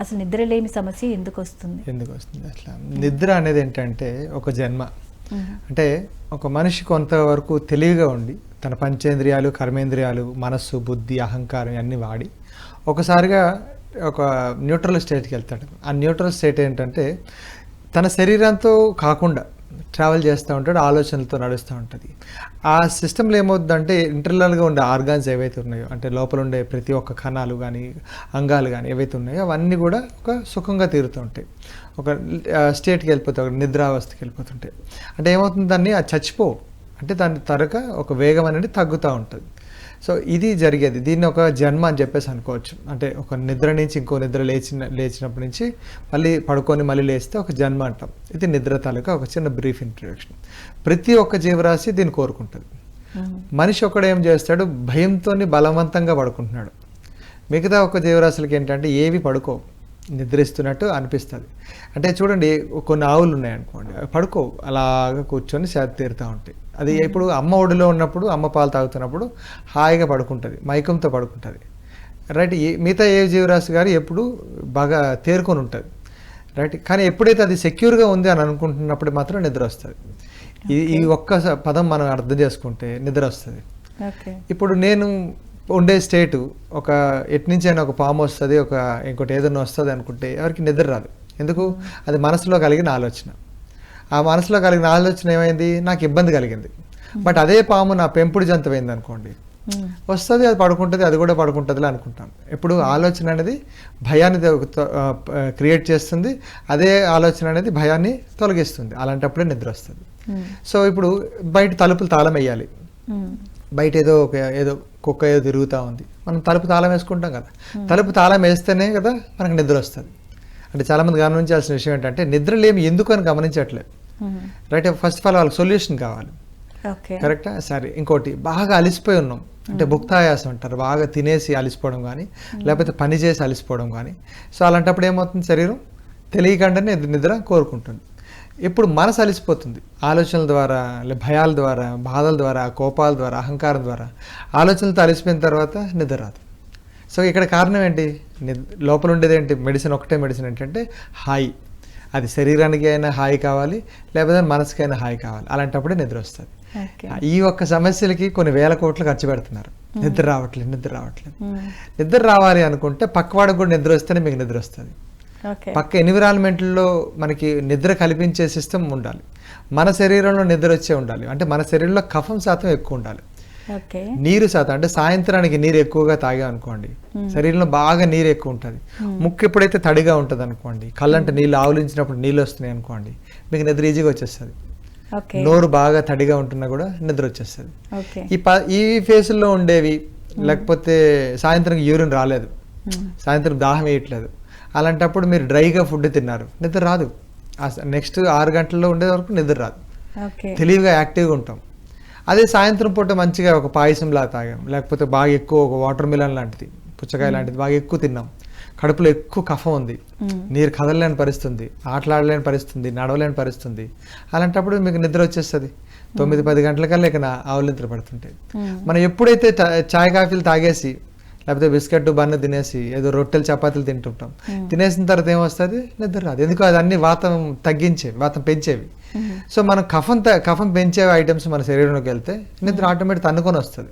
అసలు నిద్రలేమి సమస్య ఎందుకు వస్తుంది? ఎందుకు వస్తుంది? అట్లా. నిద్ర అనేది ఏంటంటే ఒక జన్మ. అంటే ఒక మనిషి కొంతవరకు తెలివిగా ఉండి తన పంచేంద్రియాలు కర్మేంద్రియాలు మనస్సు బుద్ధి అహంకారం అన్నీ వాడి ఒకసారిగా ఒక న్యూట్రల్ స్టేట్కి వెళ్తాడు. ఆ న్యూట్రల్ స్టేట్ ఏంటంటే తన శరీరంతో కాకుండా ట్రావెల్ చేస్తూ ఉంటాడు ఆలోచనలతో నడుస్తూ ఉంటుంది. ఆ సిస్టంలో ఏమవుతుందంటే ఇంటర్నల్గా ఉండే ఆర్గాన్స్ ఏవైతే ఉన్నాయో అంటే లోపల ఉండే ప్రతి ఒక్క కణాలు కానీ అంగాలు కానీ ఏవైతే ఉన్నాయో అవన్నీ కూడా ఒక సుఖంగా తీరుతూ ఉంటాయి. ఒక స్టేట్కి వెళ్ళిపోతాయి ఒక నిద్రావస్థకి వెళ్ళిపోతుంటాయి అంటే ఏమవుతుంది దాన్ని? అది చచ్చిపో అంటే దాని తరక ఒక వేగం అనేది తగ్గుతూ ఉంటుంది. సో ఇది జరిగేది. దీన్ని ఒక జన్మ అని చెప్పేసి అనుకోవచ్చు. అంటే ఒక నిద్ర నుంచి ఇంకో నిద్ర లేచిన లేచినప్పటి నుంచి మళ్ళీ పడుకొని మళ్ళీ లేస్తే ఒక జన్మ అంటాం. ఇది నిద్ర తాలూకా ఒక చిన్న బ్రీఫ్ ఇంట్రడక్షన్. ప్రతి ఒక్క జీవరాశి దీన్ని కోరుకుంటుంది. మనిషి ఒకడు ఏం చేస్తాడు? భయంతో బలవంతంగా పడుకుంటున్నాడు. మిగతా ఒక జీవరాశులకి ఏంటంటే ఏవి పడుకో నిద్రిస్తున్నట్టు అనిపిస్తుంది. అంటే చూడండి కొన్ని ఆవులు ఉన్నాయనుకోండి. పడుకో అలాగా కూర్చొని సేద తీరుతూ ఉంటాయి. అది ఇప్పుడు అమ్మ ఒడిలో ఉన్నప్పుడు అమ్మ పాలు తాగుతున్నప్పుడు హాయిగా పడుకుంటుంది మైకంతో పడుకుంటుంది. రైట్ మిగతా ఏ జీవరాశి గారు ఎప్పుడు బాగా తేరుకొని ఉంటుంది రైట్ కానీ ఎప్పుడైతే అది సెక్యూర్గా ఉంది అని అనుకుంటున్నప్పుడు మాత్రం నిద్ర వస్తుంది. ఈ ఈ ఒక్క పదం మనం అర్థం చేసుకుంటే నిద్ర వస్తుంది. ఇప్పుడు నేను ఉండే స్టేటు ఒక ఎటు నుంచి అయినా ఒక పాము వస్తుంది ఒక ఇంకోటి ఏదైనా వస్తుంది అనుకుంటే ఎవరికి నిద్ర రాదు. ఎందుకు? అది మనసులో కలిగిన ఆలోచన. ఆ మనసులో కలిగిన ఆలోచన ఏమైంది? నాకు ఇబ్బంది కలిగింది. బట్ అదే పాము నా పెంపుడు జంతువైంది అనుకోండి వస్తుంది అది పడుకుంటుంది అది కూడా పడుకుంటుంది అనుకుంటాం. ఇప్పుడు ఆలోచన అనేది భయాన్ని క్రియేట్ చేస్తుంది. అదే ఆలోచన అనేది భయాన్ని తొలగిస్తుంది. అలాంటప్పుడే నిద్ర వస్తుంది. సో ఇప్పుడు బయట తలుపులు తాళం వేయాలి. బయట ఏదో ఒక ఏదో కుక్క ఏదో తిరుగుతూ ఉంది. మనం తలుపు తాళం వేసుకుంటాం కదా. తలుపు తాళం వేస్తేనే కదా మనకు నిద్ర వస్తుంది. అంటే చాలామంది గమనించాల్సిన విషయం ఏంటంటే నిద్రలేమి ఎందుకు అని గమనించట్లేదు రైట్ ఫస్ట్ ఆఫ్ ఆల్ వాళ్ళకి సొల్యూషన్ కావాలి. కరెక్టా? సరే ఇంకోటి బాగా అలిసిపోయి ఉన్నాం. అంటే భుక్తాయాసం అంటారు బాగా తినేసి అలిసిపోవడం కానీ లేకపోతే పని చేసి అలిసిపోవడం కానీ సో అలాంటప్పుడు ఏమవుతుంది శరీరం? తెలియకుండానే నిద్ర- నిద్ర కోరుకుంటుంది. ఇప్పుడు మనసు అలిసిపోతుంది. ఆలోచనల ద్వారా లే భయాల ద్వారా బాధల ద్వారా కోపాల ద్వారా అహంకారం ద్వారా ఆలోచనలతో అలిసిపోయిన తర్వాత నిద్ర రాదు. సో ఇక్కడ కారణం ఏంటి? లోపల ఉండేది ఏంటి? మెడిసిన్ ఒకటే మెడిసిన్ ఏంటంటే హాయి అది శరీరానికి అయినా హాయి కావాలి లేకపోతే మనసుకైనా హాయి కావాలి. అలాంటప్పుడే నిద్ర వస్తుంది. ఈ ఒక్క సమస్యలకి కొన్ని వేల కోట్లు ఖర్చు పెడుతున్నారు. నిద్ర రావట్లేదు నిద్ర రావట్లేదు. నిద్ర రావాలి అనుకుంటే పక్కవాడికి కూడా నిద్ర వస్తేనే మీకు నిద్ర వస్తుంది. పక్క ఎన్విరాన్మెంట్లో మనకి నిద్ర కల్పించే సిస్టమ్ ఉండాలి. మన శరీరంలో నిద్ర వచ్చే ఉండాలి. అంటే మన శరీరంలో కఫం శాతం ఎక్కువ ఉండాలి. నీరు శాతం అంటే సాయంత్రానికి నీరు ఎక్కువగా తాగా అనుకోండి. శరీరంలో బాగా నీరు ఎక్కువ ఉంటుంది. ముక్కు ఎప్పుడైతే తడిగా ఉంటుంది అనుకోండి కళ్ళంటే నీళ్ళు ఆవులించినప్పుడు నీళ్ళు వస్తున్నాయి అనుకోండి మీకు నిద్ర ఈజీగా వచ్చేస్తుంది. నోరు బాగా తడిగా ఉంటున్నా కూడా నిద్ర వచ్చేస్తుంది. ఈ ప ఈ ఫేసుల్లో ఉండేవి లేకపోతే సాయంత్రం యూరిన్ రాలేదు. సాయంత్రం దాహం వేయట్లేదు. అలాంటప్పుడు మీరు డ్రైగా ఫుడ్ తిన్నారు నిద్ర రాదు. నెక్స్ట్ ఆరు గంటల్లో ఉండే వరకు నిద్ర రాదు. తెలివిగా యాక్టివ్గా ఉంటాం. అదే సాయంత్రం పూట మంచిగా ఒక పాయసంలా తాగాం. లేకపోతే బాగా ఎక్కువ ఒక వాటర్ మిలన్ లాంటిది పుచ్చకాయ లాంటిది బాగా ఎక్కువ తిన్నాం. కడుపులో ఎక్కువ కఫం ఉంది. నీరు కదలలేని పరిస్థితుంది. ఆటలాడలేని పరిస్థితుంది. నడవలేని పరిస్థితుంది. అలాంటప్పుడు మీకు నిద్ర వచ్చేస్తుంది. తొమ్మిది పది గంటలకల్లా ఇక నా ఆవులు నిద్ర పడుతుంటాయి. మనం ఎప్పుడైతే చాయ్ కాఫీలు తాగేసి లేకపోతే బిస్కెట్ బన్ను తినేసి ఏదో రొట్టెలు చపాతీలు తింటుంటాం. తినేసిన తర్వాత ఏమొస్తుంది? నిద్ర రాదు. ఎందుకు అది అన్ని వాతం తగ్గించేవి వాతం పెంచేవి. సో మనం కఫం కఫం పెంచే ఐటమ్స్ మన శరీరంలోకి వెళ్తే నిద్ర ఆటోమేటిక్ తన్నుకొని వస్తుంది.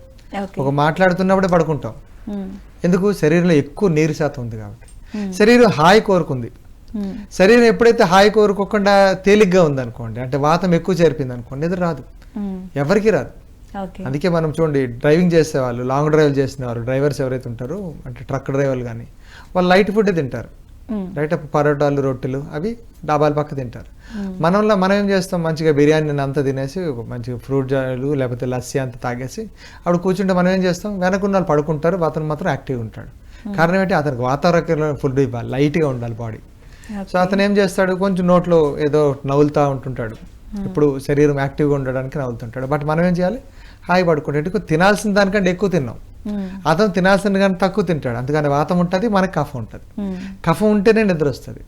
ఒక మాట్లాడుతున్నప్పుడే పడుకుంటాం. ఎందుకు? శరీరంలో ఎక్కువ నీరు శాతం ఉంది కాబట్టి. శరీరం హాయి కోరుకుంది. శరీరం ఎప్పుడైతే హాయి కోరుకోకుండా తేలిగ్గా ఉంది అనుకోండి అంటే వాతం ఎక్కువ చేరిపోయింది అనుకోండి నిద్ర రాదు. ఎవరికి రాదు. అందుకే మనం చూడండి డ్రైవింగ్ చేసే వాళ్ళు లాంగ్ డ్రైవ్ చేసిన వాళ్ళు డ్రైవర్స్ ఎవరైతే ఉంటారో అంటే ట్రక్ డ్రైవర్లు కానీ వాళ్ళు లైట్ ఫుడ్ తింటారు. రైట్ పరోటాలు రొట్టెలు అవి డాబాల పక్క తింటారు. మనంలో మనం ఏం చేస్తాం? మంచిగా బిర్యానీ అంతా తినేసి మంచిగా ఫ్రూట్ జాలు లేకపోతే లస్సీ అంతా తాగేసి అప్పుడు కూర్చుంటే మనం ఏం చేస్తాం? వెనకున్న వాళ్ళు పడుకుంటారు అతను మాత్రం యాక్టివ్గా ఉంటాడు. కారణం ఏంటి? అతనికి వాతావరణ ఫుడ్ ఇవ్వాలి లైట్గా ఉండాలి బాడీ. సో అతను ఏం చేస్తాడు? కొంచెం నోట్లో ఏదో నవ్వులుతూ ఉంటుంటాడు. ఇప్పుడు శరీరం యాక్టివ్గా ఉండడానికి నవ్వులుతుంటాడు. బట్ మనం ఏం చేయాలి? హాయి పడుకుంటే తినాల్సిన దానికంటే ఎక్కువ తిన్నాం. అతను తినాల్సిన కానీ తక్కువ తింటాడు. అందుకని వాతం ఉంటుంది మనకి కఫం ఉంటుంది. కఫం ఉంటేనే నిద్ర వస్తుంది.